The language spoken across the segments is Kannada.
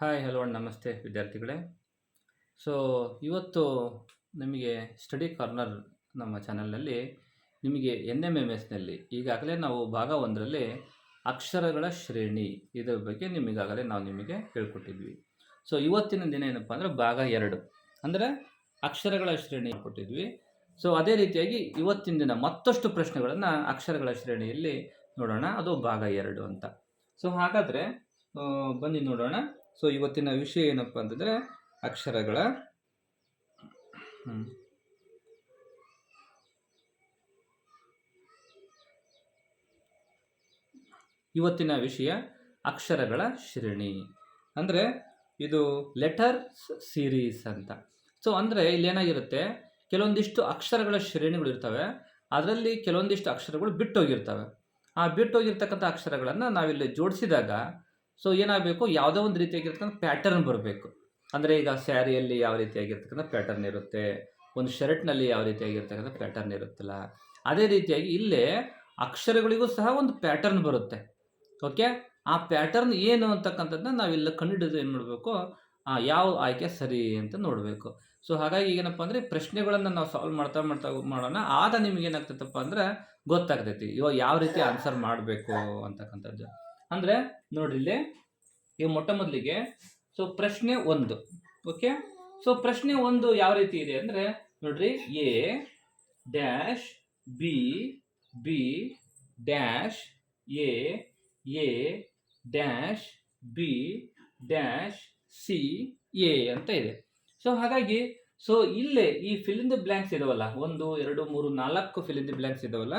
ಹಾಯ್ ಹಲೋ ನಮಸ್ತೆ ವಿದ್ಯಾರ್ಥಿಗಳೇ. ಸೊ ಇವತ್ತು ನಿಮಗೆ ಸ್ಟಡಿ ಕಾರ್ನರ್ ನಮ್ಮ ಚಾನಲ್ನಲ್ಲಿ ನಿಮಗೆ ಎನ್ ಎಂ ಎಂ ಎಸ್ನಲ್ಲಿ ಈಗಾಗಲೇ ನಾವು ಭಾಗ ಒಂದರಲ್ಲಿ ಅಕ್ಷರಗಳ ಶ್ರೇಣಿ ಇದರ ಬಗ್ಗೆ ನಿಮಗಾಗಲೇ ನಾವು ನಿಮಗೆ ಹೇಳ್ಕೊಟ್ಟಿದ್ವಿ. ಸೊ ಇವತ್ತಿನ ದಿನ ಏನಪ್ಪ ಅಂದರೆ ಭಾಗ ಎರಡು. ಅಂದರೆ ಅಕ್ಷರಗಳ ಶ್ರೇಣಿ ಕೊಟ್ಟಿದ್ವಿ. ಸೊ ಅದೇ ರೀತಿಯಾಗಿ ಇವತ್ತಿನ ದಿನ ಮತ್ತಷ್ಟು ಪ್ರಶ್ನೆಗಳನ್ನು ಅಕ್ಷರಗಳ ಶ್ರೇಣಿಯಲ್ಲಿ ನೋಡೋಣ. ಅದು ಭಾಗ ಎರಡು ಅಂತ. ಸೊ ಹಾಗಾದರೆ ಬನ್ನಿ ನೋಡೋಣ. ಸೊ ಇವತ್ತಿನ ವಿಷಯ ಏನಪ್ಪ ಅಂತಂದರೆ ಅಕ್ಷರಗಳ ಇವತ್ತಿನ ವಿಷಯ ಅಕ್ಷರಗಳ ಶ್ರೇಣಿ. ಅಂದರೆ ಇದು ಲೆಟರ್ ಸೀರೀಸ್ ಅಂತ. ಸೊ ಅಂದರೆ ಇಲ್ಲೇನಾಗಿರುತ್ತೆ ಕೆಲವೊಂದಿಷ್ಟು ಅಕ್ಷರಗಳ ಶ್ರೇಣಿಗಳು ಇರ್ತವೆ, ಅದರಲ್ಲಿ ಕೆಲವೊಂದಿಷ್ಟು ಅಕ್ಷರಗಳು ಬಿಟ್ಟೋಗಿರ್ತವೆ. ಆ ಬಿಟ್ಟೋಗಿರ್ತಕ್ಕಂಥ ಅಕ್ಷರಗಳನ್ನು ನಾವಿಲ್ಲಿ ಜೋಡಿಸಿದಾಗ ಸೊ ಏನಾಗಬೇಕು? ಯಾವುದೋ ಒಂದು ರೀತಿಯಾಗಿರ್ತಕ್ಕಂಥ ಪ್ಯಾಟರ್ನ್ ಬರಬೇಕು. ಅಂದರೆ ಈಗ ಸ್ಯಾರಿಯಲ್ಲಿ ಯಾವ ರೀತಿಯಾಗಿರ್ತಕ್ಕಂಥ ಪ್ಯಾಟರ್ನ್ ಇರುತ್ತೆ? ಒಂದು ಶರ್ಟ್ನಲ್ಲಿ ಯಾವ ರೀತಿಯಾಗಿರ್ತಕ್ಕಂಥ ಪ್ಯಾಟರ್ನ್ ಇರುತ್ತಲ್ಲ? ಅದೇ ರೀತಿಯಾಗಿ ಇಲ್ಲೇ ಅಕ್ಷರಗಳಿಗೂ ಸಹ ಒಂದು ಪ್ಯಾಟರ್ನ್ ಬರುತ್ತೆ. ಓಕೆ ಆ ಪ್ಯಾಟರ್ನ್ ಏನು ಅಂತಕ್ಕಂಥದ್ದನ್ನ ನಾವಿಲ್ಲ ಕಂಡುಹಿಡಿದು ಏನು ಮಾಡಬೇಕು? ಯಾವ ಆಯ್ಕೆ ಸರಿ ಅಂತ ನೋಡಬೇಕು. ಸೊ ಹಾಗಾಗಿ ಏನಪ್ಪ ಅಂದರೆ ಪ್ರಶ್ನೆಗಳನ್ನು ನಾವು ಸಾಲ್ವ್ ಮಾಡ್ತಾ ಮಾಡ್ತಾ ಮಾಡೋಣ. ಆಗ ನಿಮ್ಗೆ ಏನಾಗ್ತೈತಪ್ಪ ಅಂದರೆ ಗೊತ್ತಾಗ್ತೈತಿ. ಇವಾಗ ಯಾವ ರೀತಿ ಆನ್ಸರ್ ಮಾಡಬೇಕು ಅಂತಕ್ಕಂಥದ್ದು. ಅಂದರೆ ನೋಡ್ರಿ ಇಲ್ಲಿ ಈ ಮೊಟ್ಟ ಮೊದಲಿಗೆ ಸೊ ಪ್ರಶ್ನೆ ಒಂದು ಓಕೆ ಸೊ ಪ್ರಶ್ನೆ ಒಂದು ಯಾವ ರೀತಿ ಇದೆ ಅಂದರೆ ನೋಡ್ರಿ A dash B B dash A A dash B dash C A ಅಂತ ಇದೆ. ಸೊ ಹಾಗಾಗಿ ಸೊ ಇಲ್ಲೇ ಈ ಫಿಲಿಂದ ಬ್ಲ್ಯಾಂಕ್ಸ್ ಇದಾವಲ್ಲ, ಒಂದು, ಎರಡು, ಮೂರು, ನಾಲ್ಕು ಫಿಲಿಂದ ಬ್ಲ್ಯಾಂಕ್ಸ್ ಇದಾವಲ್ಲ,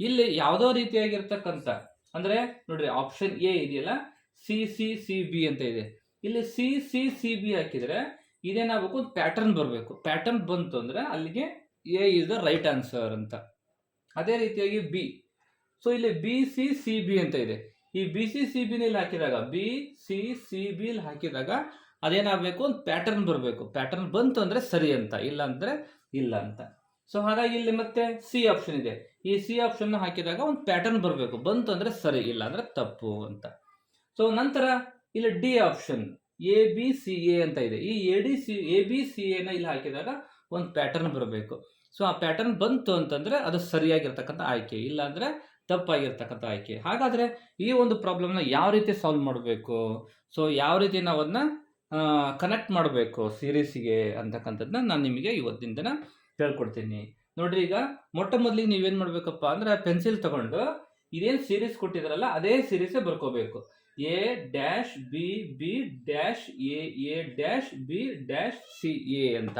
ಇಲ್ಲಿ ಯಾವುದೋ ರೀತಿಯಾಗಿರ್ತಕ್ಕಂಥ ಅಂದರೆ ನೋಡ್ರಿ ಆಪ್ಷನ್ ಎ ಇದೆಯಲ್ಲ ಸಿ ಸಿ ಸಿ ಬಿ ಅಂತ ಇದೆ. ಇಲ್ಲಿ ಸಿ ಸಿ ಸಿ ಬಿ ಹಾಕಿದರೆ ಇದೇನಾಗಬೇಕು? ಒಂದು ಪ್ಯಾಟರ್ನ್ ಬರಬೇಕು. ಪ್ಯಾಟರ್ನ್ ಬಂತು ಅಂದರೆ ಅಲ್ಲಿಗೆ A is the right answer ಅಂತ. ಅದೇ ರೀತಿಯಾಗಿ ಬಿ ಸೊ ಇಲ್ಲಿ ಬಿ ಸಿ ಸಿ ಬಿ ಅಂತ ಇದೆ. ಈ ಬಿ ಸಿ ಸಿ ಬಿನಲ್ಲಿ ಹಾಕಿದಾಗ ಬಿ ಸಿ ಸಿ ಬಿಲ್ ಹಾಕಿದಾಗ ಅದೇನಾಗಬೇಕು? ಒಂದು ಪ್ಯಾಟರ್ನ್ ಬರಬೇಕು. ಪ್ಯಾಟರ್ನ್ ಬಂತು ಅಂದರೆ ಸರಿ ಅಂತ, ಇಲ್ಲ ಅಂದರೆ ಇಲ್ಲ ಅಂತ. ಸೊ ಹಾಗಾಗಿ ಇಲ್ಲಿ ಮತ್ತೆ ಸಿ ಆಪ್ಷನ್ ಇದೆ. ಈ ಸಿ ಆಪ್ಷನ್ ಹಾಕಿದಾಗ ಒಂದು ಪ್ಯಾಟರ್ನ್ ಬರಬೇಕು. ಬಂತು ಅಂದರೆ ಸರಿ ಇಲ್ಲ ಅಂದರೆ ತಪ್ಪು ಅಂತ. ಸೊ ನಂತರ ಇಲ್ಲಿ D option A B C A ಅಂತ ಇದೆ. ಈ A D C A B C ಎನ ಇಲ್ಲಿ ಹಾಕಿದಾಗ ಒಂದು ಪ್ಯಾಟರ್ನ್ ಬರಬೇಕು. ಸೊ ಆ ಪ್ಯಾಟರ್ನ್ ಬಂತು ಅಂತಂದರೆ ಅದು ಸರಿಯಾಗಿರ್ತಕ್ಕಂಥ ಆಯ್ಕೆ ಇಲ್ಲ ಅಂದರೆ ತಪ್ಪಾಗಿರ್ತಕ್ಕಂಥ ಆಯ್ಕೆ. ಹಾಗಾದರೆ ಈ ಒಂದು ಪ್ರಾಬ್ಲಮ್ನ ಯಾವ ರೀತಿ ಸಾಲ್ವ್ ಮಾಡಬೇಕು? ಸೊ ಯಾವ ರೀತಿ ನಾವು ಅದನ್ನ ಕನೆಕ್ಟ್ ಮಾಡಬೇಕು ಸೀರೀಸಿಗೆ ಅಂತಕ್ಕಂಥದ್ದನ್ನ ನಾನು ನಿಮಗೆ ಇವತ್ತಿನ ದಿನ ಹೇಳ್ಕೊಡ್ತೀನಿ ನೋಡ್ರಿ ಈಗ ಮೊಟ್ಟ ಮೊದಲಿಗೆ ನೀವೇನು ಮಾಡಬೇಕಪ್ಪ ಅಂದ್ರೆ ಪೆನ್ಸಿಲ್ ತಗೊಂಡು ಇದೇನು ಸೀರೀಸ್ ಕೊಟ್ಟಿದ್ರಲ್ಲ, ಅದೇ ಸೀರೀಸೇ ಬರ್ಕೋಬೇಕು. A dash B B dash A A dash B dash C A ಅಂತ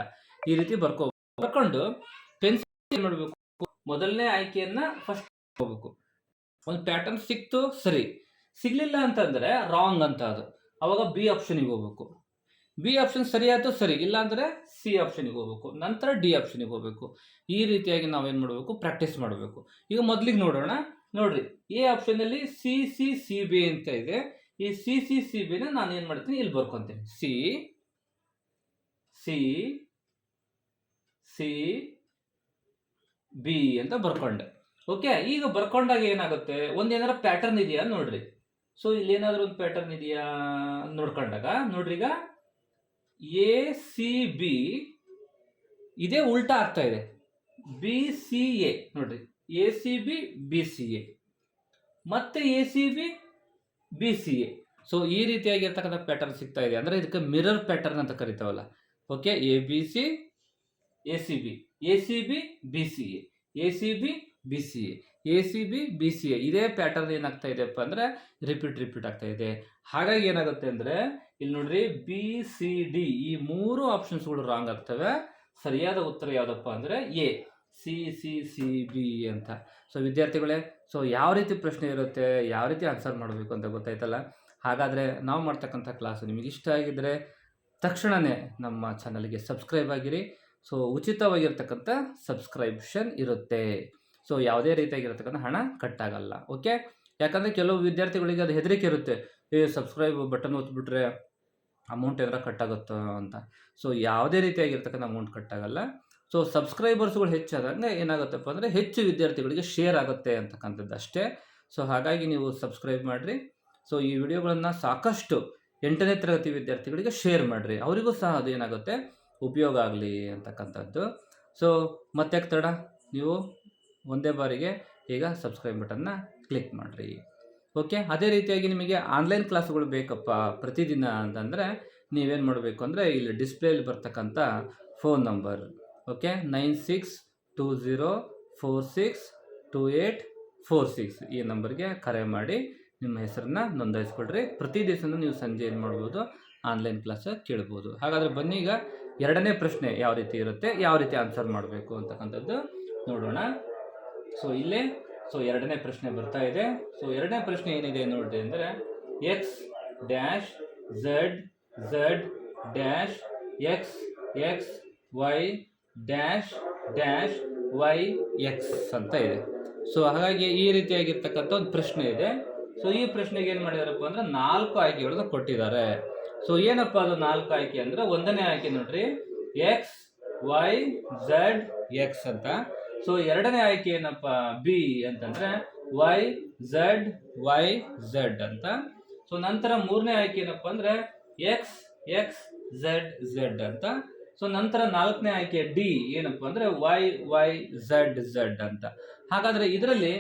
ಈ ರೀತಿ ಬರ್ಕೋ, ಬರ್ಕೊಂಡು ಪೆನ್ಸಿಲ್ ಏನು ಮಾಡಬೇಕು? ಮೊದಲನೇ ಆಯ್ಕೆಯನ್ನ ಫಸ್ಟ್ ಹೋಗ್ಬೇಕು ಒಂದು ಪ್ಯಾಟರ್ನ್ ಸಿಕ್ತು, ಸರಿ. ಸಿಗ್ಲಿಲ್ಲ ಅಂತಂದ್ರೆ ರಾಂಗ್ ಅಂತ ಅದು. ಅವಾಗ ಬಿ ಆಪ್ಷನಿಗೆ ಹೋಗ್ಬೇಕು. ಬಿ ಆಪ್ಷನ್ ಸರಿ ಆಯ್ತು, ಸರಿ. ಇಲ್ಲಾಂದರೆ ಸಿ ಆಪ್ಷನಿಗೆ ಹೋಗ್ಬೇಕು. ನಂತರ ಡಿ ಆಪ್ಷನಿಗೆ ಹೋಗಬೇಕು. ಈ ರೀತಿಯಾಗಿ ನಾವೇನು ಮಾಡಬೇಕು? ಪ್ರಾಕ್ಟೀಸ್ ಮಾಡಬೇಕು. ಈಗ ಮೊದಲಿಗೆ ನೋಡೋಣ. ನೋಡ್ರಿ ಎ ಆಪ್ಷನಲ್ಲಿ ಸಿ ಸಿ ಸಿ ಬಿ ಅಂತ ಇದೆ. ಈ ಸಿ ಸಿ ಸಿ ಬಿನ ನಾನು ಏನು ಮಾಡ್ತೀನಿ? ಇಲ್ಲಿ ಬರ್ಕೊತೀನಿ. ಸಿ ಸಿ ಸಿ ಬಿ ಅಂತ ಬರ್ಕೊಂಡೆ. ಓಕೆ ಈಗ ಬರ್ಕೊಂಡಾಗ ಏನಾಗುತ್ತೆ? ಒಂದೇನಾರ ಪ್ಯಾಟರ್ನ್ ಇದೆಯಾ? ನೋಡ್ರಿ. ಸೊ ಇಲ್ಲಿ ಏನಾದರೂ ಒಂದು ಪ್ಯಾಟರ್ನ್ ಇದೆಯಾ? ನೋಡ್ಕೊಂಡಾಗ, ನೋಡ್ರಿ ಈಗ. ಎ ಸಿ ಬಿ ಇದೇ ಉಲ್ಟಾ ಆಗ್ತಾ ಇದೆ. ಬಿ ಸಿ ಎ, ನೋಡ್ರಿ. A C B B C A. ಮತ್ತೆ A C B B C A. So ಈ ರೀತಿಯಾಗಿರ್ತಕ್ಕಂಥ ಪ್ಯಾಟರ್ನ್ ಸಿಗ್ತಾ ಇದೆ. ಅಂದರೆ ಇದಕ್ಕೆ ಮಿರರ್ ಪ್ಯಾಟರ್ನ್ ಅಂತ ಕರಿತಾವಲ್ಲ. Okay A B C, A C B. A C B B C A. A C B B C A. A C B B C A. ಇದೇ ಪ್ಯಾಟರ್ನ್ ಏನಾಗ್ತಾ ಇದೆಯಪ್ಪ ಅಂದರೆ ರಿಪೀಟ್ ರಿಪೀಟ್ ಆಗ್ತಾ ಇದೆ. ಹಾಗಾಗಿ ಏನಾಗುತ್ತೆ ಅಂದರೆ ಇಲ್ಲಿ ನೋಡ್ರಿ ಬಿ ಸಿ ಡಿ ಈ ಮೂರು ಆಪ್ಷನ್ಸ್ಗಳು ರಾಂಗ್ ಆಗ್ತವೆ. ಸರಿಯಾದ ಉತ್ತರ ಯಾವುದಪ್ಪ ಅಂದರೆ A C C C B ಅಂತ. ಸೊ ವಿದ್ಯಾರ್ಥಿಗಳೇ ಸೊ ಯಾವ ರೀತಿ ಪ್ರಶ್ನೆ ಇರುತ್ತೆ, ಯಾವ ರೀತಿ ಆನ್ಸರ್ ಮಾಡಬೇಕು ಅಂತ ಗೊತ್ತಾಯ್ತಲ್ಲ? ಹಾಗಾದರೆ ನಾವು ಮಾಡ್ತಕ್ಕಂಥ ಕ್ಲಾಸ್ ನಿಮಗೆ ಇಷ್ಟ ಆಗಿದ್ದರೆ ತಕ್ಷಣವೇ ನಮ್ಮ ಚಾನಲ್ಗೆ ಸಬ್ಸ್ಕ್ರೈಬ್ ಆಗಿರಿ. ಸೊ ಉಚಿತವಾಗಿರ್ತಕ್ಕಂಥ ಸಬ್ಸ್ಕ್ರೈಬ್ಷನ್ ಇರುತ್ತೆ. ಸೊ ಯಾವುದೇ ರೀತಿಯಾಗಿರ್ತಕ್ಕಂಥ ಹಣ ಕಟ್ಟಾಗಲ್ಲ ಓಕೆ ಯಾಕಂದರೆ ಕೆಲವು ವಿದ್ಯಾರ್ಥಿಗಳಿಗೆ ಅದು ಹೆದರಿಕೆ ಇರುತ್ತೆ. ಏ ಸಬ್ಸ್ಕ್ರೈಬ್ ಬಟನ್ ಒತ್ಬಿಟ್ರೆ ಅಮೌಂಟ್ ಏನಾರ ಕಟ್ಟಾಗುತ್ತೋ ಅಂತ. ಸೊ ಯಾವುದೇ ರೀತಿಯಾಗಿರ್ತಕ್ಕಂಥ ಅಮೌಂಟ್ ಕಟ್ಟಾಗಲ್ಲ. ಸೊ ಸಬ್ಸ್ಕ್ರೈಬರ್ಸ್ಗಳು ಹೆಚ್ಚಾದಂಗೆ ಏನಾಗುತ್ತಪ್ಪ ಅಂದರೆ ಹೆಚ್ಚು ವಿದ್ಯಾರ್ಥಿಗಳಿಗೆ ಶೇರ್ ಆಗುತ್ತೆ ಅಂತಕ್ಕಂಥದ್ದು ಅಷ್ಟೇ. ಸೊ ಹಾಗಾಗಿ ನೀವು ಸಬ್ಸ್ಕ್ರೈಬ್ ಮಾಡಿರಿ. ಸೊ ಈ ವಿಡಿಯೋಗಳನ್ನು ಸಾಕಷ್ಟು ಎಂಟನೇ ತರಗತಿ ವಿದ್ಯಾರ್ಥಿಗಳಿಗೆ ಶೇರ್ ಮಾಡಿರಿ. ಅವರಿಗೂ ಸಹ ಅದು ಏನಾಗುತ್ತೆ? ಉಪಯೋಗ ಆಗಲಿ ಅಂತಕ್ಕಂಥದ್ದು. ಸೊ ಮತ್ತೆ ತಡ? ನೀವು ಒಂದೇ ಬಾರಿಗೆ ಈಗ ಸಬ್ಸ್ಕ್ರೈಬ್ ಬಟನ್ನ ಕ್ಲಿಕ್ ಮಾಡಿರಿ. ಓಕೆ ಅದೇ ರೀತಿಯಾಗಿ ನಿಮಗೆ ಆನ್ಲೈನ್ ಕ್ಲಾಸ್ಗಳು ಬೇಕಪ್ಪ ಪ್ರತಿದಿನ ಅಂತಂದರೆ ನೀವೇನು ಮಾಡಬೇಕು ಅಂದರೆ ಇಲ್ಲಿ ಡಿಸ್ಪ್ಲೇಲಿ ಬರ್ತಕ್ಕಂಥ phone number okay nine six two zero four six two eight four six ಈ ನಂಬರ್ಗೆ ಕರೆ ಮಾಡಿ ನಿಮ್ಮ ಹೆಸರನ್ನ ನೋಂದಾಯಿಸ್ಕೊಳ್ರಿ. ಪ್ರತಿ ದಿವಸನೂ ನೀವು ಸಂಜೆ ಏನು ಮಾಡ್ಬೋದು? ಆನ್ಲೈನ್ ಕ್ಲಾಸ್ ಕೇಳ್ಬೋದು. ಹಾಗಾದರೆ ಬನ್ನಿ ಈಗ ಎರಡನೇ ಪ್ರಶ್ನೆ ಯಾವ ರೀತಿ ಇರುತ್ತೆ? ಯಾವ ರೀತಿ ಆನ್ಸರ್ ಮಾಡಬೇಕು ಅಂತಕ್ಕಂಥದ್ದು ನೋಡೋಣ. ಸೊ ಇಲ್ಲೇ ಸೊ ಎರಡನೇ ಪ್ರಶ್ನೆ ಬರ್ತಾ ಇದೆ. ಸೊ ಎರಡನೇ ಪ್ರಶ್ನೆ ಏನಿದೆ ನೋಡ್ರಿ ಅಂದರೆ X dash Z Z dash X X Y dash dash Y X ಅಂತ ಇದೆ. ಸೊ ಹಾಗಾಗಿ ಈ ರೀತಿಯಾಗಿರ್ತಕ್ಕಂಥ ಒಂದು ಪ್ರಶ್ನೆ ಇದೆ. ಸೊ ಈ ಪ್ರಶ್ನೆಗೆ ಏನು ಮಾಡಿದಾರಪ್ಪ ಅಂದರೆ ನಾಲ್ಕು ಆಯ್ಕೆಗಳನ್ನು ಕೊಟ್ಟಿದ್ದಾರೆ. ಸೊ ಏನಪ್ಪ ಅದು ನಾಲ್ಕು ಆಯ್ಕೆ ಅಂದರೆ ಒಂದನೇ ಆಯ್ಕೆ ನೋಡ್ರಿ. ಎಕ್ಸ್ ವೈ ಝಡ್ ಎಕ್ಸ್ ಅಂತ. ಸೊ ಎರಡನೇ ಆಯ್ಕೆ ಏನಪ್ಪ? ಬಿ ಅಂತಂದ್ರೆ ವೈ ಝಡ್ ವೈ ಝಡ್ ಅಂತ. ಸೊ ನಂತರ ಮೂರನೇ ಆಯ್ಕೆ ಏನಪ್ಪ ಅಂದ್ರೆ ಎಕ್ಸ್ ಎಕ್ಸ್ ಝಡ್ ಝಡ್ ಅಂತ. ಸೊ ನಂತರ ನಾಲ್ಕನೇ ಆಯ್ಕೆ ಡಿ ಏನಪ್ಪ ಅಂದ್ರೆ ವೈ ವೈ ಝಡ್ ಝಡ್ ಅಂತ. ಹಾಗಾದ್ರೆ ಇದರಲ್ಲಿ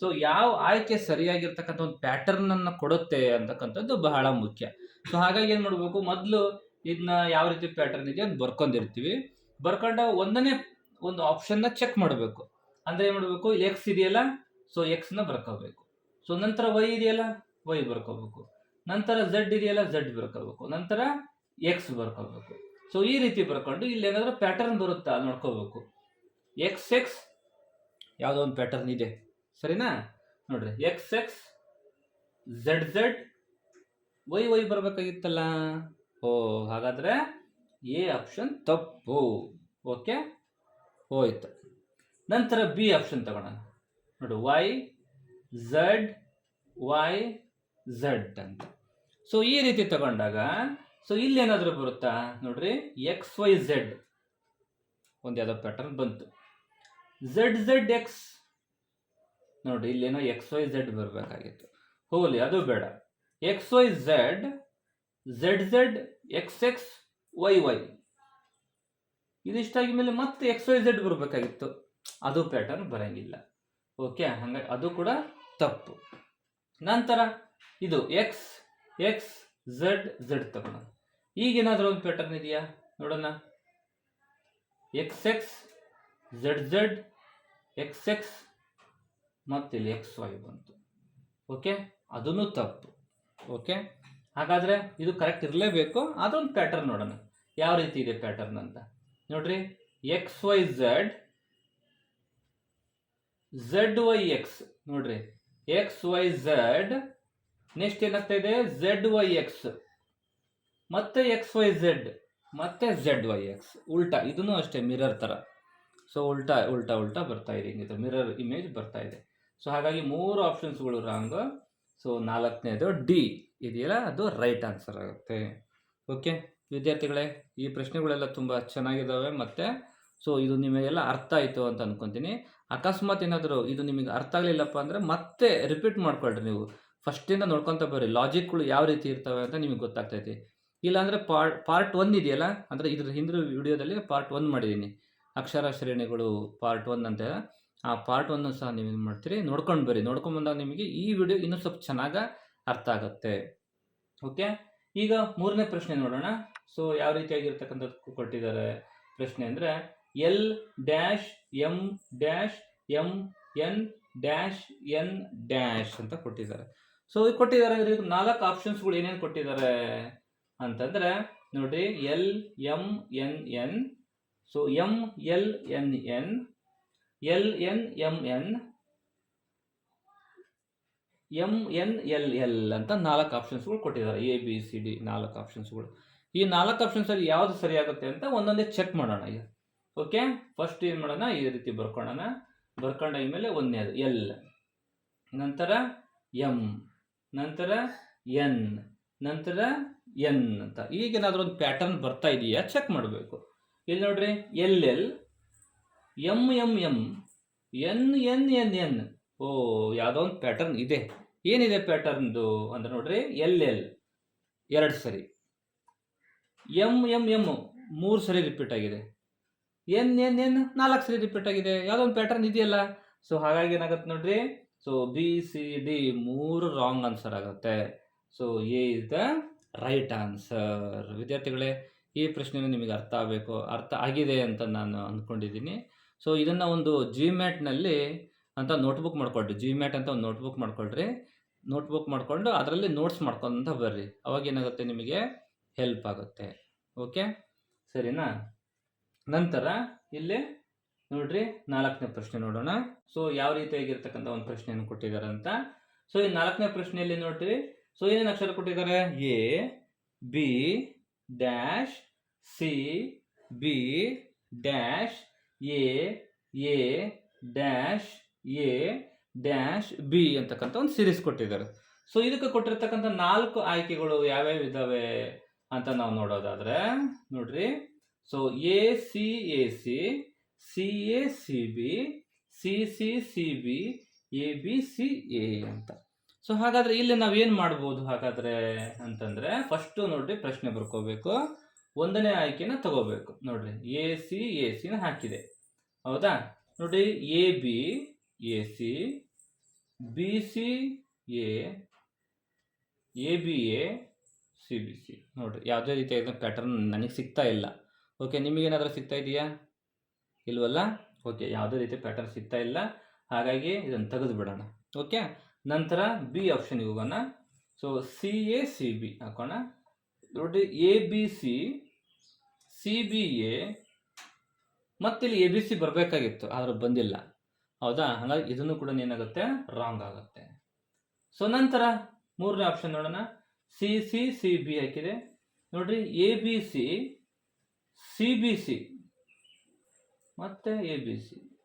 ಸೊ ಯಾವ ಆಯ್ಕೆ ಸರಿಯಾಗಿರ್ತಕ್ಕಂಥ ಒಂದು ಪ್ಯಾಟರ್ನ್ ಅನ್ನು ಕೊಡುತ್ತೆ ಅಂತಕ್ಕಂಥದ್ದು ಬಹಳ ಮುಖ್ಯ. ಸೊ ಹಾಗಾಗಿ ಏನ್ ಮಾಡ್ಬೇಕು? ಮೊದಲು ಇದನ್ನ ಯಾವ ರೀತಿ ಪ್ಯಾಟರ್ನ್ ಇದೆ ಅಂತ ಬರ್ಕೊಂಡಿರ್ತೀವಿ. ಬರ್ಕೊಂಡ ಒಂದನೇ ಒಂದು ಆಪ್ಷನ್ನ ಚೆಕ್ ಮಾಡಬೇಕು. ಅಂದ್ರೆ ಏನು ಮಾಡಬೇಕು? ಇಲ್ಲಿ ಎಕ್ಸ್ ಇದೆಯಲ್ಲ? ಸೊ ಎಕ್ಸ್ನ ಬರ್ಕೋಬೇಕು. ಸೊ ನಂತರ ವೈ ಇದೆಯಲ್ಲ? ವೈ ಬರ್ಕೋಬೇಕು. ನಂತರ ಝಡ್ ಇದೆಯಲ್ಲ? ಝಡ್ ಬರ್ಕೋಬೇಕು. ನಂತರ ಎಕ್ಸ್ ಬರ್ಕೋಬೇಕು. ಸೊ ಈ ರೀತಿ ಬರ್ಕೊಂಡು ಇಲ್ಲಿ ಏನಾದ್ರೂ ಪ್ಯಾಟರ್ನ್ ಬರುತ್ತಾ ನೋಡ್ಕೋಬೇಕು. ಎಕ್ಸ್ ಎಕ್ಸ್ ಯಾವುದೋ ಒಂದು ಪ್ಯಾಟರ್ನ್ ಇದೆ. ಸರಿನಾ? ನೋಡ್ರಿ. X X Z Z Y Y ಬರ್ಬೇಕಾಗಿತ್ತಲ್ಲ? ಓ, ಹಾಗಾದ್ರೆ ಎ ಆಪ್ಷನ್ ತಪ್ಪು. ಓಕೆ ಹೋಯ್ತು. ನಂತರ ಬಿ ಆಪ್ಷನ್ ತಗೊಳ್ಳೋಣ ನೋಡಿ ವೈ ಝಡ್ ವೈ ಝಡ್ ಅಂತ. ಸೊ ಈ ರೀತಿ ತಗೊಂಡಾಗ ಸೊ ಇಲ್ಲಿ ಏನಾದರೂ ಬರುತ್ತಾ? ನೋಡ್ರಿ ಎಕ್ಸ್ ವೈ ಝೆಡ್ ಒಂದು ಯಾವುದೋ ಪ್ಯಾಟರ್ನ್ ಬಂತು. ಝೆಡ್ ಝೆಡ್ ಎಕ್ಸ್ ನೋಡಿ ಇಲ್ಲೇನೋ ಎಕ್ಸ್ ವೈ ಝೆಡ್ ಬರಬೇಕಾಗಿತ್ತು. ಹೋಗಲಿ, ಅದು ಬೇಡ. X Y Z Z Z X X Y Y ಇದಿಷ್ಟಾಗಿ ಮೇಲೆ ಮತ್ತೆ ಎಕ್ಸ್ ವೈ ಝೆಡ್ ಬರಬೇಕಾಗಿತ್ತು. ಅದು ಪ್ಯಾಟರ್ನ್ ಬರಂಗಿಲ್ಲ. ಓಕೆ ಹಂಗಾಗಿ ಅದು ಕೂಡ ತಪ್ಪು. ನಂತರ ಇದು ಎಕ್ಸ್ ಎಕ್ಸ್ ಝಡ್ ಝಡ್ ತಗೊಳ್ಳೋಣ ಈಗೇನಾದರೂ ಒಂದು ಪ್ಯಾಟರ್ನ್ ಇದೆಯಾ? ನೋಡೋಣ. X X Z Z X X ಮತ್ತಿಲ್ಲಿ ಎಕ್ಸ್ ವೈ ಬಂತು. ಓಕೆ ಅದೂ ತಪ್ಪು. ಓಕೆ ಹಾಗಾದರೆ ಇದು ಕರೆಕ್ಟ್ ಇರಲೇಬೇಕು. ಅದೊಂದು ಪ್ಯಾಟರ್ನ್ ನೋಡೋಣ. ಯಾವ ರೀತಿ ಇದೆ ಪ್ಯಾಟರ್ನ್ ಅಂತ? ನೋಡ್ರಿ X Y Z Z Y X ನೋಡ್ರಿ ಎಕ್ಸ್ ವೈ ಝಡ್ ನೆಕ್ಸ್ಟ್ ಏನಾಗ್ತಾ ಇದೆ? ಝಡ್ ವೈ ಎಕ್ಸ್ ಮತ್ತೆ ಎಕ್ಸ್ ವೈ ಝಡ್ ಮತ್ತೆ ಝಡ್ ವೈ ಎಕ್ಸ್ ಉಲ್ಟಾ, ಇದನ್ನು ಅಷ್ಟೇ ಮಿರರ್ ಥರ ಸೊ ಉಲ್ಟಾ ಉಲ್ಟಾ ಉಲ್ಟಾ ಬರ್ತಾ ಇದೆ ಹಿಂಗಿದೆ ಮಿರರ್ ಇಮೇಜ್ ಬರ್ತಾ ಇದೆ. ಸೊ ಹಾಗಾಗಿ ಮೂರು ಆಪ್ಷನ್ಸ್ಗಳು ರಾಂಗ್ ಸೊ ನಾಲ್ಕನೇದು ಡಿ ಇದೆಯಲ್ಲ? ಅದು ರೈಟ್ ಆನ್ಸರ್ ಆಗುತ್ತೆ. ಓಕೆ ವಿದ್ಯಾರ್ಥಿಗಳೇ, ಈ ಪ್ರಶ್ನೆಗಳೆಲ್ಲ ತುಂಬ ಚೆನ್ನಾಗಿದ್ದಾವೆ ಮತ್ತು ಸೊ ಇದು ನಿಮಗೆಲ್ಲ ಅರ್ಥ ಆಯಿತು ಅಂತ ಅಂದ್ಕೊತೀನಿ ಅಕಸ್ಮಾತ್ ಏನಾದರೂ ಇದು ನಿಮಗೆ ಅರ್ಥ ಆಗಲಿಲ್ಲಪ್ಪ ಅಂದರೆ ಮತ್ತೆ ರಿಪೀಟ್ ಮಾಡ್ಕೊಳ್ರಿ ನೀವು. ಫಸ್ಟಿಂದ ನೋಡ್ಕೊತ ಬರ್ರಿ. ಲಾಜಿಕ್ಗಳು ಯಾವ ರೀತಿ ಇರ್ತವೆ ಅಂತ ನಿಮಗೆ ಗೊತ್ತಾಗ್ತೈತಿ. ಇಲ್ಲಾಂದರೆ ಪಾರ್ಟ್ ಪಾರ್ಟ್ ಒನ್ ಇದೆಯಲ್ಲ, ಅಂದರೆ ಇದ್ರ ಹಿಂದಿನ ವಿಡಿಯೋದಲ್ಲಿ ಪಾರ್ಟ್ ಒನ್ ಮಾಡಿದ್ದೀನಿ. ಅಕ್ಷರ ಶ್ರೇಣಿಗಳು ಪಾರ್ಟ್ ಒನ್ ಅಂತ. ಆ ಪಾರ್ಟ್ ಒನ್ನು ಸಹ ನೀವು ಏನು ಮಾಡ್ತೀರಿ? ನೋಡ್ಕೊಂಡು ಬರ್ರಿ. ನೋಡ್ಕೊಂಡು ಬಂದಾಗ ನಿಮಗೆ ಈ ವಿಡಿಯೋ ಇನ್ನೂ ಸ್ವಲ್ಪ ಚೆನ್ನಾಗಿ ಅರ್ಥ ಆಗುತ್ತೆ. ಓಕೆ ಈಗ ಮೂರನೇ ಪ್ರಶ್ನೆ ನೋಡೋಣ. ಸೊ ಯಾವ ರೀತಿಯಾಗಿರ್ತಕ್ಕಂಥದ್ದು ಕೊಟ್ಟಿದ್ದಾರೆ ಪ್ರಶ್ನೆ ಅಂದರೆ L dash M dash M N dash N dash ಅಂತ ಕೊಟ್ಟಿದ್ದಾರೆ. ಸೊ ಇದು ಕೊಟ್ಟಿದ್ದಾರೆ ನಾಲ್ಕು ಆಪ್ಷನ್ಸ್ಗಳು ಏನೇನು ಕೊಟ್ಟಿದ್ದಾರೆ ಅಂತಂದರೆ ನೋಡಿ L M N N so M L N N L N M N M N L L ಅಂತ ನಾಲ್ಕು ಆಪ್ಷನ್ಸ್ಗಳು ಕೊಟ್ಟಿದ್ದಾರೆ. ಎ ಬಿ ಸಿ ಡಿ ನಾಲ್ಕು ಆಪ್ಷನ್ಸ್ಗಳು ಈ ನಾಲ್ಕು ಆಪ್ಷನ್ಸಲ್ಲಿ ಯಾವುದು ಸರಿಯಾಗುತ್ತೆ ಅಂತ ಒಂದೊಂದೇ ಚೆಕ್ ಮಾಡೋಣ ಈಗ. ಓಕೆ ಫಸ್ಟ್ ಏನು ಮಾಡೋಣ? ಈ ರೀತಿ ಬರ್ಕೊಳ್ಳೋಣ. ಬರ್ಕೊಂಡ ಮೇಲೆ ಒಂದನೇದು. ಎಲ್ ನಂತರ ಎಂ ನಂತರ ಎನ್ ನಂತರ ಎನ್ ಅಂತ. ಈಗೇನಾದರೂ ಒಂದು ಪ್ಯಾಟರ್ನ್ ಬರ್ತಾ ಇದೆಯಾ? ಚೆಕ್ ಮಾಡಬೇಕು. ಇಲ್ಲಿ ನೋಡ್ರಿ L L M M M N N N N ಓ, ಯಾವುದೋ ಒಂದು ಪ್ಯಾಟರ್ನ್ ಇದೆ. ಏನಿದೆ ಪ್ಯಾಟರ್ನ್ದು ಅಂದ್ರೆ ನೋಡ್ರಿ ಎಲ್ ಎಲ್ ಎರಡು ಸರಿ. ಎಂ ಎಂ ಎಂ ಮೂರು ಸರಿ ರಿಪೀಟ್ ಆಗಿದೆ. ಎನ್ ಎನ್ ಎನ್ ನಾಲ್ಕು ಸರಿ ರಿಪೀಟ್ ಆಗಿದೆ. ಯಾವುದೋ ಒಂದು ಪ್ಯಾಟರ್ನ್ ಇದೆಯಲ್ಲ? ಸೊ ಹಾಗಾಗಿ ಏನಾಗುತ್ತೆ ನೋಡ್ರಿ? ಸೊ ಬಿ ಸಿ ಡಿ ಮೂರು ರಾಂಗ್ ಆನ್ಸರ್ ಆಗುತ್ತೆ. So A is the right answer ವಿದ್ಯಾರ್ಥಿಗಳೇ, ಈ ಪ್ರಶ್ನೆನೂ ನಿಮಗೆ ಅರ್ಥ ಆಗಬೇಕು, ಅರ್ಥ ಆಗಿದೆ ಅಂತ ನಾನು ಅಂದ್ಕೊಂಡಿದ್ದೀನಿ ಸೊ ಇದನ್ನು ಒಂದು ಜಿ ಮ್ಯಾಟ್ನಲ್ಲಿ ಅಂತ ನೋಟ್ಬುಕ್ ಮಾಡ್ಕೊಳ್ರಿ. ಜಿ ಮ್ಯಾಟ್ ಅಂತ ಒಂದು ನೋಟ್ಬುಕ್ ಮಾಡ್ಕೊಳ್ರಿ. ನೋಟ್ಬುಕ್ ಮಾಡಿಕೊಂಡು ಅದರಲ್ಲಿ ನೋಟ್ಸ್ ಮಾಡ್ಕೊಂತ ಬರ್ರಿ. ಅವಾಗ ಏನಾಗುತ್ತೆ ನಿಮಗೆ? ಹೆಲ್ಪ್ ಆಗುತ್ತೆ. ಓಕೆ ಸರಿನಾ? ನಂತರ ಇಲ್ಲಿ ನೋಡ್ರಿ ನಾಲ್ಕನೇ ಪ್ರಶ್ನೆ ನೋಡೋಣ. ಸೊ ಯಾವ ರೀತಿಯಾಗಿರ್ತಕ್ಕಂಥ ಒಂದು ಪ್ರಶ್ನೆಯನ್ನು ಕೊಟ್ಟಿದ್ದಾರೆ ಅಂತ. ಸೊ ಈ ನಾಲ್ಕನೇ ಪ್ರಶ್ನೆಯಲ್ಲಿ ನೋಡ್ರಿ. ಸೊ ಏನೇನು ಅಕ್ಷರ ಕೊಟ್ಟಿದ್ದಾರೆ? A B dash C B dash A A dash A dash B ಅಂತಕ್ಕಂಥ ಒಂದು ಸೀರೀಸ್ ಕೊಟ್ಟಿದ್ದಾರೆ. ಸೊ ಇದಕ್ಕೆ ಕೊಟ್ಟಿರ್ತಕ್ಕಂಥ ನಾಲ್ಕು ಆಯ್ಕೆಗಳು ಯಾವ್ಯಾವ ಇದ್ದಾವೆ? ಅಂತ ನಾವು ನೋಡೋದಾದ್ರೆ, ನೋಡ್ರಿ. So A C A C C A C B C C C B A B C A ಅಂತ. ಸೊ ಹಾಗಾದ್ರೆ ಇಲ್ಲಿ ನಾವೇನು ಮಾಡ್ಬೋದು ಹಾಗಾದ್ರೆ ಅಂತಂದ್ರೆ ಫಸ್ಟ್ ನೋಡ್ರಿ ಪ್ರಶ್ನೆ ಬರ್ಕೋಬೇಕು. ಒಂದನೇ ಆಯ್ಕೆನ ತಗೋಬೇಕು. ನೋಡ್ರಿ ಎ ಸಿ ಎ ಸಿನ ಹಾಕಿದೆ. ಹೌದಾ? ನೋಡಿ A B A C B C A A B A C, B, C. ನೋಡಿರಿ, ಯಾವುದೇ ರೀತಿಯಾದ ಪ್ಯಾಟರ್ನ್ ನನಗೆ ಸಿಗ್ತಾ ಇಲ್ಲ. ಓಕೆ ನಿಮಗೇನಾದರೂ ಸಿಗ್ತಾ ಇದೆಯಾ? ಇಲ್ವಲ್ಲ? ಓಕೆ ಯಾವುದೇ ರೀತಿ ಪ್ಯಾಟರ್ನ್ ಸಿಗ್ತಾ ಇಲ್ಲ. ಹಾಗಾಗಿ ಇದನ್ನು ತೆಗೆದು ಬಿಡೋಣ. ಓಕೆ ನಂತರ ಬಿ ಆಪ್ಷನ್ಗೆ ಹೋಗೋಣ. So C A C B ಹಾಕೋಣ. ನೋಡಿ A B C C B A ಮತ್ತಿಲ್ಲಿ ಎ ಬಿ ಸಿ ಬರಬೇಕಾಗಿತ್ತು, ಆದರೆ ಬಂದಿಲ್ಲ. ಹೌದಾ? ಹಾಗಾಗಿ ಇದನ್ನು ಕೂಡ ಏನಾಗುತ್ತೆ? ರಾಂಗ್ ಆಗುತ್ತೆ. ಸೊ ನಂತರ ಮೂರನೇ ಆಪ್ಷನ್ ನೋಡೋಣ. ಸಿ ಸಿ ಸಿ ಬಿ ಹಾಕಿದೆ. ನೋಡ್ರಿ A B C C B C ಮತ್ತೆ ಎ ಬಿ ಸಿ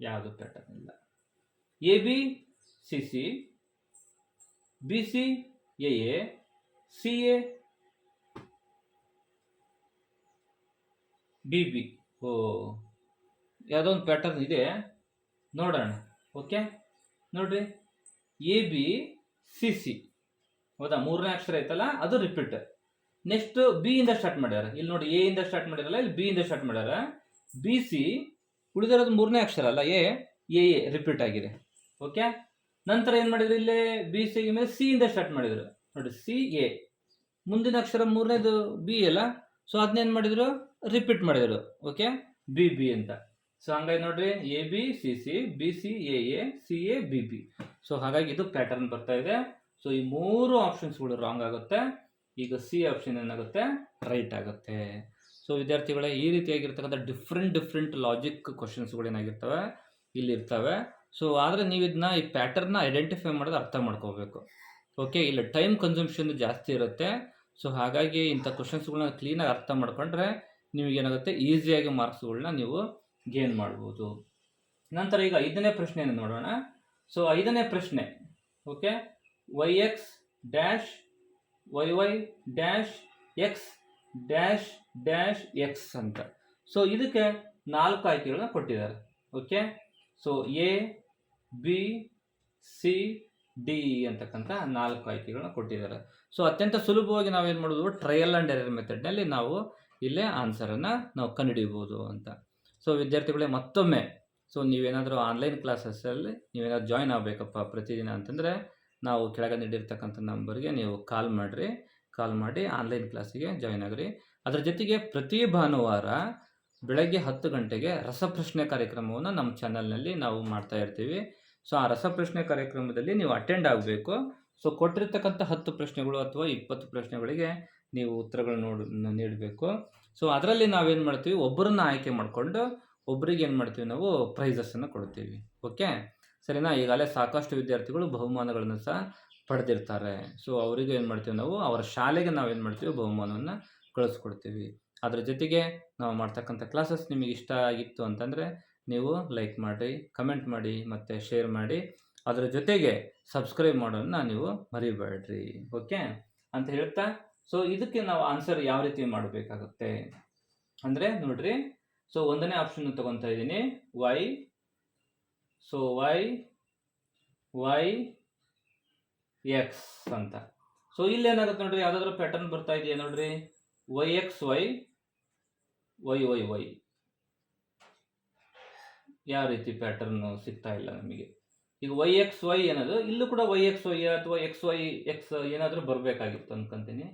ಯಾವುದು ಪ್ಯಾಟರ್ನ್ ಇಲ್ಲ A B C C B C A A C A B B ಓ ಯಾವುದೋ ಒಂದು ಪ್ಯಾಟರ್ನ್ ಇದೆ. ನೋಡೋಣ. ಓಕೆ ನೋಡ್ರಿ ಎ ಬಿ ಸಿ ಸಿ ಹೌದಾ? ಮೂರನೇ ಅಕ್ಷರ ಐತಲ್ಲ, ಅದು ರಿಪೀಟ್ ನೆಕ್ಸ್ಟ್ ಬಿ ಇಂದ ಸ್ಟಾರ್ಟ್ ಮಾಡ್ಯಾರ. ಇಲ್ಲಿ ನೋಡಿ ಎ ಇಂದ ಸ್ಟಾರ್ಟ್ ಮಾಡ್ಯಾರಲ್ಲ ಇಲ್ಲಿ ಬಿ ಇಂದ ಸ್ಟಾರ್ಟ್ ಮಾಡ್ಯಾರ. ಬಿ ಸಿ ಉಳಿದಿರೋದು ಮೂರನೇ ಅಕ್ಷರ ಅಲ್ಲ ಎ ಎ ಎ ರಿಪೀಟ್ ಆಗಿದೆ. ಓಕೆ ನಂತರ ಏನು ಮಾಡಿದ್ರು ಇಲ್ಲಿ? ಬಿ ಸಿ ಮೇಲೆ ಸಿ ಇಂದ ಸ್ಟಾರ್ಟ್ ಮಾಡಿದ್ರು. ನೋಡಿ ಸಿ ಎ ಮುಂದಿನ ಅಕ್ಷರ ಮೂರನೇದು ಬಿ ಅಲ್ಲ ಸೊ ಅದನ್ನೇನು ಮಾಡಿದ್ರು? ರಿಪೀಟ್ ಮಾಡಿದ್ರು. ಓಕೆ ಬಿ ಬಿ ಅಂತ. ಸೊ ಹಂಗಾಗಿ ನೋಡ್ರಿ A B C C B C A A C A B B so ಹಾಗಾಗಿ ಇದು ಪ್ಯಾಟರ್ನ್ ಬರ್ತಾ ಇದೆ. ಸೊ ಈ ಮೂರು ಆಪ್ಷನ್ಸ್ಗಳು ರಾಂಗ್ ಆಗುತ್ತೆ. ಈಗ ಸಿ ಆಪ್ಷನ್ ಏನಾಗುತ್ತೆ? ರೈಟ್ ಆಗುತ್ತೆ. ಸೊ ವಿದ್ಯಾರ್ಥಿಗಳೇ, ಈ ರೀತಿಯಾಗಿರ್ತಕ್ಕಂಥ ಡಿಫ್ರೆಂಟ್ ಡಿಫ್ರೆಂಟ್ ಲಾಜಿಕ್ ಏನಾಗಿರ್ತವೆ? ಇಲ್ಲಿ ಇರ್ತವೆ. ಸೊ ಆದರೆ ನೀವು ಇದನ್ನ, ಈ ಪ್ಯಾಟರ್ನ ಐಡೆಂಟಿಫೈ ಮಾಡೋದು ಅರ್ಥ ಮಾಡ್ಕೋಬೇಕು. ಓಕೆ ಇಲ್ಲಿ ಟೈಮ್ ಕನ್ಸಂಪ್ಷನ್ ಜಾಸ್ತಿ ಇರುತ್ತೆ. ಸೊ ಹಾಗಾಗಿ ಇಂಥ ಕ್ವಶನ್ಸ್ಗಳನ್ನ ಕ್ಲೀನಾಗಿ ಅರ್ಥ ಮಾಡ್ಕೊಂಡ್ರೆ ನಿಮಗೇನಾಗುತ್ತೆ ಈಸಿಯಾಗಿ ಮಾರ್ಕ್ಸ್ಗಳನ್ನ ನೀವು ಗೇನ್ ಮಾಡ್ಬೋದು. ನಂತರ ಈಗ ಐದನೇ ಪ್ರಶ್ನೆಯನ್ನು ನೋಡೋಣ. ಸೊ ಐದನೇ ಪ್ರಶ್ನೆ. Okay Y X dash, Y Y dash, X dash dash, X ಅಂತ. ಸೊ ಇದಕ್ಕೆ ನಾಲ್ಕು ಆಯ್ಕೆಗಳನ್ನ ಕೊಟ್ಟಿದ್ದಾರೆ. Okay so A B C D ಅಂತಕ್ಕಂಥ ನಾಲ್ಕು ಆಯ್ಕೆಗಳನ್ನ ಕೊಟ್ಟಿದ್ದಾರೆ. ಸೊ ಅತ್ಯಂತ ಸುಲಭವಾಗಿ ನಾವೇನು ಮಾಡೋದು? ಟ್ರಯಲ್ ಆ್ಯಂಡ್ ಎರರ್ ಮೆಥಡ್ನಲ್ಲಿ ನಾವು ಇಲ್ಲೇ ಆನ್ಸರನ್ನು ನಾವು ಕಂಡುಹಿಡಿಬೋದು ಅಂತ. ಸೊ ವಿದ್ಯಾರ್ಥಿಗಳೇ, ಮತ್ತೊಮ್ಮೆ. ಸೊ ನೀವೇನಾದರೂ ಆನ್ಲೈನ್ ಕ್ಲಾಸಸ್ಸಲ್ಲಿ ನೀವೇನಾದ್ರು ಜಾಯ್ನ್ ಆಗಬೇಕಪ್ಪ ಪ್ರತಿದಿನ ಅಂತಂದರೆ ನಾವು ಕೆಳಗೆ ನೀಡಿರ್ತಕ್ಕಂಥ ನಂಬರ್ಗೆ ನೀವು ಕಾಲ್ ಮಾಡಿರಿ, ಕಾಲ್ ಮಾಡಿ ಆನ್ಲೈನ್ ಕ್ಲಾಸಿಗೆ ಜಾಯ್ನ್ ಆಗಿರಿ. ಅದರ ಜೊತೆಗೆ ಪ್ರತಿ ಭಾನುವಾರ ಬೆಳಗ್ಗೆ ಹತ್ತು ಗಂಟೆಗೆ ರಸಪ್ರಶ್ನೆ ಕಾರ್ಯಕ್ರಮವನ್ನು ನಮ್ಮ ಚಾನಲ್ನಲ್ಲಿ ನಾವು ಮಾಡ್ತಾ ಇರ್ತೀವಿ. ಸೊ, ಆ ರಸಪ್ರಶ್ನೆ ಕಾರ್ಯಕ್ರಮದಲ್ಲಿ ನೀವು ಅಟೆಂಡ್ ಆಗಬೇಕು. ಸೊ, ಕೊಟ್ಟಿರ್ತಕ್ಕಂಥ ಹತ್ತು ಪ್ರಶ್ನೆಗಳು ಅಥವಾ ಇಪ್ಪತ್ತು ಪ್ರಶ್ನೆಗಳಿಗೆ ನೀವು ಉತ್ತರಗಳು ನೋಡ್, ನೀಡಬೇಕು. ಸೊ, ಅದರಲ್ಲಿ ನಾವೇನು ಮಾಡ್ತೀವಿ? ಒಬ್ಬರನ್ನ ಆಯ್ಕೆ ಮಾಡಿಕೊಂಡು ಒಬ್ಬರಿಗೆ ಏನು ಮಾಡ್ತೀವಿ ನಾವು? ಪ್ರೈಸಸ್ಸನ್ನು ಕೊಡ್ತೀವಿ. ಓಕೆ? ಸರಿನಾ ಈಗಾಗಲೇ ಸಾಕಷ್ಟು ವಿದ್ಯಾರ್ಥಿಗಳು ಬಹುಮಾನಗಳನ್ನು ಸಹ ಪಡೆದಿರ್ತಾರೆ. ಸೊ ಅವರಿಗೆ ಏನು ಮಾಡ್ತೀವಿ ನಾವು, ಅವರ ಶಾಲೆಗೆ ನಾವು ಏನು ಮಾಡ್ತೀವಿ, ಬಹುಮಾನವನ್ನು ಕಳಿಸ್ಕೊಡ್ತೀವಿ. ಅದರ ಜೊತೆಗೆ ನಾವು ಮಾಡ್ತಕ್ಕಂಥ ಕ್ಲಾಸಸ್ ನಿಮಗೆ ಇಷ್ಟ ಆಗಿತ್ತು ಅಂತಂದರೆ ನೀವು ಲೈಕ್ ಮಾಡಿ ಕಮೆಂಟ್ ಮಾಡಿ, ಮತ್ತು ಶೇರ್ ಮಾಡಿ. ಅದರ ಜೊತೆಗೆ ಸಬ್ಸ್ಕ್ರೈಬ್ ಮಾಡೋದನ್ನ ನೀವು ಮರಿಬೇಡ್ರಿ. ಓಕೆ ಅಂತ ಹೇಳ್ತಾ ಸೊ ಇದಕ್ಕೆ ನಾವು ಆನ್ಸರ್ ಯಾವ ರೀತಿ ಮಾಡಬೇಕಾಗುತ್ತೆ? ಅಂದರೆ ನೋಡ್ರಿ ಸೊ ಒಂದನೇ ಆಪ್ಷನ್ ತಗೊತಾ ಇದ್ದೀನಿ. Y so Y Y X ಅಂತ. ಸೊ ಇಲ್ಲಿ ಏನಾಗುತ್ತೆ ನೋಡ್ರಿ? ಯಾವ್ದಾದ್ರು ಪ್ಯಾಟರ್ನ್ ಬರ್ತಾ ಇದೆಯಾ ನೋಡ್ರಿ? Y X Y Y Y Y ಯಾವ ರೀತಿ ಪ್ಯಾಟರ್ನ್ ಸಿಗ್ತಾ ಇಲ್ಲ ನಮಗೆ? ಈಗ ವೈ ಎಕ್ಸ್ ವೈ ಏನದು? ಇಲ್ಲೂ ಕೂಡ ವೈ ಎಕ್ಸ್ ವೈ ಅಥವಾ ಎಕ್ಸ್ ವೈ ಎಕ್ಸ್ ಏನಾದರೂ ಬರಬೇಕಾಗಿತ್ತು ಅನ್ಕೊಂತೀನಿ.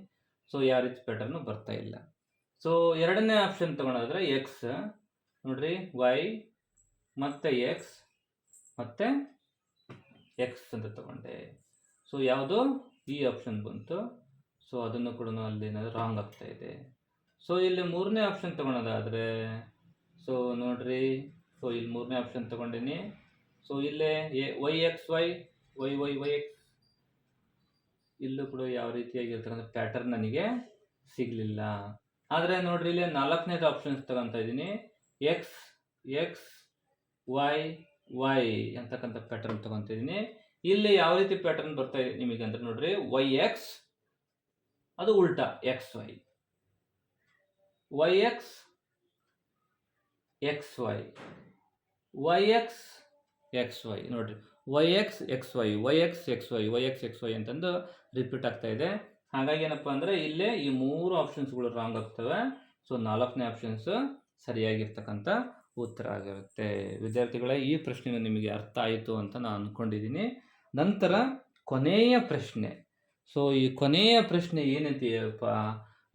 ಸೊ ಯಾವ ರೀತಿ ಪ್ಯಾಟರ್ನು ಬರ್ತಾ ಇಲ್ಲ. ಸೊ ಎರಡನೇ ಆಪ್ಷನ್ ತಗೊಂಡಾದ್ರೆ ಎಕ್ಸ್ ನೋಡ್ರಿ ವೈ ಮತ್ತೆ ಎಕ್ಸ್ ಮತ್ತೆ ಎಕ್ಸ್ ಅಂತ ತಗೊಂಡೆ. ಸೊ ಯಾವುದು? ಈ ಆಪ್ಷನ್ ಬಂತು. ಸೊ ಅದನ್ನು ಕೂಡ ಅಲ್ಲಿ ಏನಾದರೂ ರಾಂಗ್ ಆಗ್ತಾ ಇದೆ. ಸೊ ಇಲ್ಲಿ ಮೂರನೇ ಆಪ್ಷನ್ ತಗೊಳೋದಾದರೆ ಸೊ ನೋಡ್ರಿ. ಸೊ ಇಲ್ಲಿ ಮೂರನೇ ಆಪ್ಷನ್ ತಗೊಂಡಿನಿ. ಸೊ ಇಲ್ಲೇ Y X Y Y Y Y X ಇಲ್ಲೂ ಕೂಡ ಯಾವ ರೀತಿಯಾಗಿರ್ತಕ್ಕಂಥ ಪ್ಯಾಟರ್ನ್ ನನಗೆ ಸಿಗಲಿಲ್ಲ. ಆದರೆ ನೋಡ್ರಿ, ಇಲ್ಲಿ ನಾಲ್ಕನೇದು ಆಪ್ಷನ್ಸ್ ತಗೊತಾ ಇದ್ದೀನಿ ಎಕ್ಸ್ ಎಕ್ಸ್ ವೈ ವೈ ಅಂತಕ್ಕಂಥ ಪ್ಯಾಟರ್ನ್ ತಗೊತಿದ್ದೀನಿ. ಇಲ್ಲಿ ಯಾವ ರೀತಿ ಪ್ಯಾಟರ್ನ್ ಬರ್ತಾ ಇದೆ ನಿಮಗೆ ಅಂದ್ರೆ ನೋಡ್ರಿ. ವೈ ಎಕ್ಸ್ ಅದು ಉಲ್ಟಾ X Y Y X X Y Y X X Y ನೋಡ್ರಿ. Y X X Y Y X X Y Y X X Y ಅಂತಂದು ರಿಪೀಟ್ ಆಗ್ತಾ ಇದೆ. ಹಾಗಾಗಿ ಏನಪ್ಪ ಅಂದರೆ ಇಲ್ಲೇ ಈ ಮೂರು ಆಪ್ಷನ್ಸ್ಗಳು ರಾಂಗ್ ಆಗ್ತವೆ. ಸೊ ನಾಲ್ಕನೇ ಆಪ್ಷನ್ಸ್ ಸರಿಯಾಗಿರ್ತಕ್ಕಂಥ ಉತ್ತರ ಆಗಿರುತ್ತೆ. ವಿದ್ಯಾರ್ಥಿಗಳೇ, ಈ ಪ್ರಶ್ನೆ ನಿಮಗೆ ಅರ್ಥ ಆಯಿತು ಅಂತ ನಾನು ಅಂದ್ಕೊಂಡಿದ್ದೀನಿ ನಂತರ ಕೊನೆಯ ಪ್ರಶ್ನೆ. ಸೊ ಈ ಕೊನೆಯ ಪ್ರಶ್ನೆ ಏನಂತೀಯಪ್ಪ?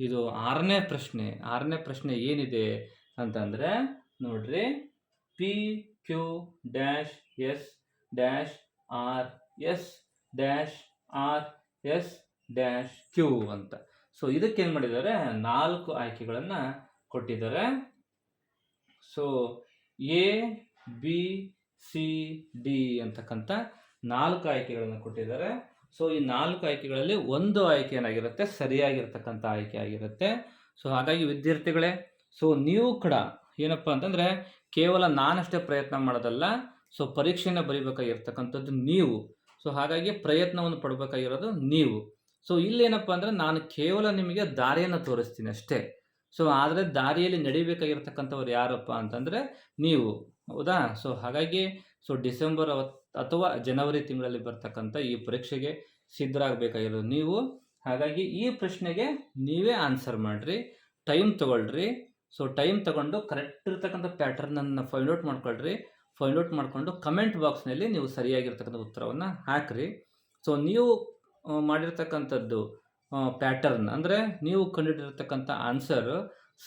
ಇದು ಆರನೇ ಪ್ರಶ್ನೆ. ಆರನೇ ಪ್ರಶ್ನೆ ಏನಿದೆ ಅಂತಂದರೆ, ನೋಡ್ರಿ P Q dash S dash R S dash R S dash Q ಅಂತ. ಸೊ ಇದಕ್ಕೆ ಏನು ಮಾಡಿದ್ದಾರೆ? ನಾಲ್ಕು ಆಯ್ಕೆಗಳನ್ನು ಕೊಟ್ಟಿದ್ದಾರೆ. So A B C D ಅಂತಕ್ಕಂಥ ನಾಲ್ಕು ಆಯ್ಕೆಗಳನ್ನು ಕೊಟ್ಟಿದ್ದಾರೆ. ಸೊ ಈ ನಾಲ್ಕು ಆಯ್ಕೆಗಳಲ್ಲಿ ಒಂದು ಆಯ್ಕೆ ಏನಾಗಿರುತ್ತೆ? ಸರಿಯಾಗಿರ್ತಕ್ಕಂಥ ಆಯ್ಕೆ ಆಗಿರುತ್ತೆ. ಸೊ ಹಾಗಾಗಿ ವಿದ್ಯಾರ್ಥಿಗಳೇ ಸೊ ನೀವು ಕೂಡ ಏನಪ್ಪ ಅಂತಂದರೆ ಕೇವಲ ನಾನಷ್ಟೇ ಪ್ರಯತ್ನ ಮಾಡೋದಲ್ಲ ಸೊ ಪರೀಕ್ಷೆನ ಬರೀಬೇಕಾಗಿರ್ತಕ್ಕಂಥದ್ದು ನೀವು. ಸೊ ಹಾಗಾಗಿ ಪ್ರಯತ್ನವನ್ನು ಪಡಬೇಕಾಗಿರೋದು ನೀವು. ಸೊ ಇಲ್ಲೇನಪ್ಪ ಅಂದರೆ ನಾನು ಕೇವಲ ನಿಮಗೆ ದಾರಿಯನ್ನು ತೋರಿಸ್ತೀನಿ ಅಷ್ಟೇ. ಸೊ ಆದರೆ ದಾರಿಯಲ್ಲಿ ನಡಿಬೇಕಾಗಿರ್ತಕ್ಕಂಥವ್ರು ಯಾರಪ್ಪ ಅಂತಂದರೆ ನೀವು. ಹೌದಾ? ಸೊ ಹಾಗಾಗಿ ಸೊ ಡಿಸೆಂಬರ್ ಅಥವಾ ಜನವರಿ ತಿಂಗಳಲ್ಲಿ ಬರ್ತಕ್ಕಂಥ ಈ ಪರೀಕ್ಷೆಗೆ ಸಿದ್ಧರಾಗಬೇಕಾಗಿರೋದು ನೀವು. ಹಾಗಾಗಿ ಈ ಪ್ರಶ್ನೆಗೆ ನೀವೇ ಆನ್ಸರ್ ಮಾಡಿರಿ ಟೈಮ್ ತಗೊಳ್ರಿ. ಸೊ ಟೈಮ್ ತಗೊಂಡು ಕರೆಕ್ಟ್ ಇರ್ತಕ್ಕಂಥ ಪ್ಯಾಟರ್ನನ್ನು ಫೈಂಡ್ ಔಟ್ ಮಾಡ್ಕೊಳ್ರಿ. ಫೈಂಡ್ ಔಟ್ ಮಾಡಿಕೊಂಡು ಕಮೆಂಟ್ ಬಾಕ್ಸ್ನಲ್ಲಿ ನೀವು ಸರಿಯಾಗಿರ್ತಕ್ಕಂಥ ಉತ್ತರವನ್ನು ಹಾಕಿರಿ. ಸೊ ನೀವು ಮಾಡಿರ್ತಕ್ಕಂಥದ್ದು ಪ್ಯಾಟರ್ನ್ ಅಂದರೆ ನೀವು ಕಂಡುಹಿಡಿದಿರ್ತಕ್ಕಂಥ ಆನ್ಸರ್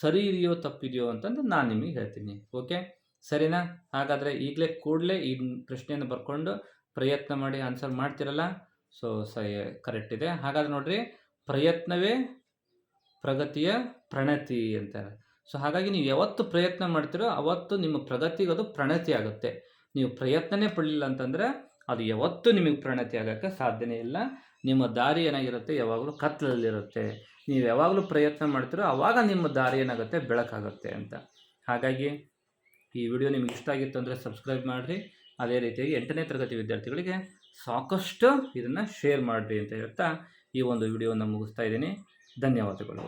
ಸರಿ ಇದೆಯೋ, ತಪ್ಪಿದೆಯೋ ಅಂತಂದು ನಾನು ನಿಮಗೆ ಹೇಳ್ತೀನಿ. ಓಕೆ ಸರಿನಾ? ಹಾಗಾದರೆ ಈಗಲೇ ಕೂಡಲೇ ಈ ಪ್ರಶ್ನೆಯನ್ನು ಬರ್ಕೊಂಡು ಪ್ರಯತ್ನ ಮಾಡಿ ಆನ್ಸರ್ ಮಾಡ್ತಿರಲ್ಲ? ಸೊ ಸರಿ ಕರೆಕ್ಟ್ ಇದೆ. ಹಾಗಾದ್ರೆ ನೋಡ್ರಿ, ಪ್ರಯತ್ನವೇ ಪ್ರಗತಿಯ ಪ್ರಣತಿ ಅಂತಾರೆ. ಸೊ ಹಾಗಾಗಿ ನೀವು ಯಾವತ್ತು ಪ್ರಯತ್ನ ಮಾಡ್ತೀರೋ ಅವತ್ತು ನಿಮ್ಮ ಪ್ರಗತಿಗೆ ಅದು ಪ್ರಣತಿ ಆಗುತ್ತೆ. ನೀವು ಪ್ರಯತ್ನನೇ ಪಡಲಿಲ್ಲ ಅಂತಂದರೆ ಅದು ಯಾವತ್ತೂ ನಿಮಗೆ ಪ್ರಣತಿ ಆಗೋಕ್ಕೆ ಸಾಧ್ಯನೇ ಇಲ್ಲ. ನಿಮ್ಮ ದಾರಿ ಏನಾಗಿರುತ್ತೆ? ಯಾವಾಗಲೂ ಕತ್ತಲಲ್ಲಿರುತ್ತೆ. ನೀವು ಯಾವಾಗಲೂ ಪ್ರಯತ್ನ ಮಾಡ್ತೀರೋ ಆವಾಗ ನಿಮ್ಮ ದಾರಿ ಏನಾಗುತ್ತೆ? ಬೆಳಕಾಗುತ್ತೆ ಅಂತ. ಹಾಗಾಗಿ ಈ ವಿಡಿಯೋ ನಿಮ್ಗೆ ಇಷ್ಟ ಆಗಿತ್ತು ಅಂದರೆ ಸಬ್ಸ್ಕ್ರೈಬ್ ಮಾಡಿರಿ. ಅದೇ ರೀತಿಯಾಗಿ ಎಂಟನೇ ತರಗತಿ ವಿದ್ಯಾರ್ಥಿಗಳಿಗೆ ಸಾಕಷ್ಟು ಇದನ್ನು ಶೇರ್ ಮಾಡಿರಿ ಅಂತ ಹೇಳ್ತಾ ಈ ಒಂದು ವಿಡಿಯೋನ ಮುಗಿಸ್ತಾ ಇದ್ದೀನಿ. ಧನ್ಯವಾದಗಳು.